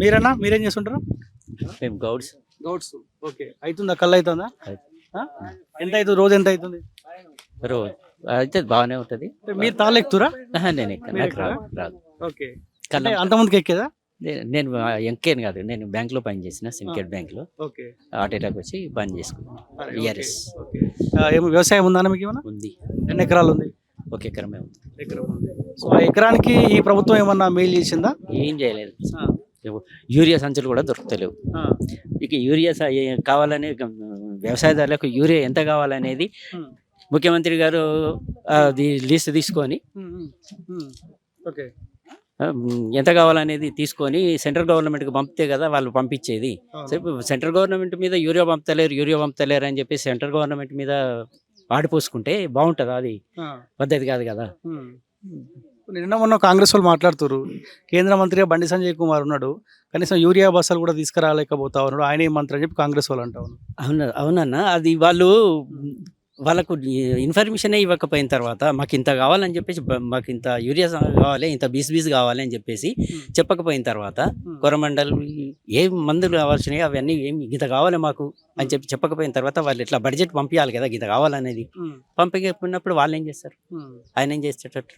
మీరన్నా మీరేం చేస్తుంటారు? మేము గౌడ్స్. గౌడ్స్. ఓకే. అవుతుందా కళ్ళు అవుతుందా? ఎంత అవుతుంది రోజు ఎంత అవుతుంది రోజు అయితే బాగానే ఉంటుంది. మీరు తాళ్ళు ఎక్కుతురా నేను ఎక్కను. నాకు రాదు రాదు. ఓకే. కళ్ళ అంతమందికి ఎక్కేదా? నేను ఎంకేన్ కాదు. నేను బ్యాంక్లో పని చేసిన సింకెట్ బ్యాంక్లో. ఓకే. హార్ట్ అటాక్ వచ్చి బంద్ చేసుకున్నాను ఏమో వ్యవసాయం ఉందా మీకు ఏమన్నా? ఉంది. ఎన్ని ఎకరాలు ఉంది? ఒక ఎకరమే ఉంది. ఎకరం సో ఆ ఎకరానికి ఈ ప్రభుత్వం ఏమన్నా మేలు చేసిందా? ఏం చేయలేదు. యూరియా సంచులు కూడా దొరుకుతలేవు. ఇక యూరియా కావాలని వ్యవసాయదారులకు యూరియా ఎంత కావాలనేది ముఖ్యమంత్రి గారు అది లిస్ట్ తీసుకొని ఓకే. ఎంత కావాలనేది తీసుకొని సెంట్రల్ గవర్నమెంట్కి పంపితే కదా వాళ్ళు పంపించేది. సెంట్రల్ గవర్నమెంట్ మీద యూరియా పంపుతలేరు యూరియా పంపుతలేరు అని చెప్పి సెంట్రల్ గవర్నమెంట్ మీద ఆడిపోసుకుంటే బాగుంటుంది అది? పద్ధతి కాదు కదా. నిన్న మొన్న కాంగ్రెస్ వాళ్ళు మాట్లాడుతారు కేంద్ర మంత్రిగా బండి సంజయ్ కుమార్ ఉన్నాడు. కనీసం యూరియా బస్సులు కూడా తీసుకురాలేకపోతా ఉన్నాడు. ఆయన ఏం మంత్రి అని చెప్పి కాంగ్రెస్ వాళ్ళు అంటా ఉన్నారు. అవునా అవునన్నా. అది వాళ్ళు వాళ్ళకు ఇన్ఫర్మేషన్ ఇవ్వకపోయిన తర్వాత మాకు ఇంత కావాలని చెప్పేసి మాకు ఇంత యూరియా కావాలి ఇంత బీస్ బీస్ కావాలి అని చెప్పేసి చెప్పకపోయిన తర్వాత కొరమండల్ ఏం మందులు కావాల్సినవి అవన్నీ ఏం ఇంత కావాలి మాకు అని చెప్పి చెప్పకపోయిన తర్వాత వాళ్ళు ఇట్లా బడ్జెట్ పంపించాలి కదా ఇంత కావాలనేది. పంపించకపోయినప్పుడు వాళ్ళు ఏం చేస్తారు ఆయన ఏం చేసేటట్టు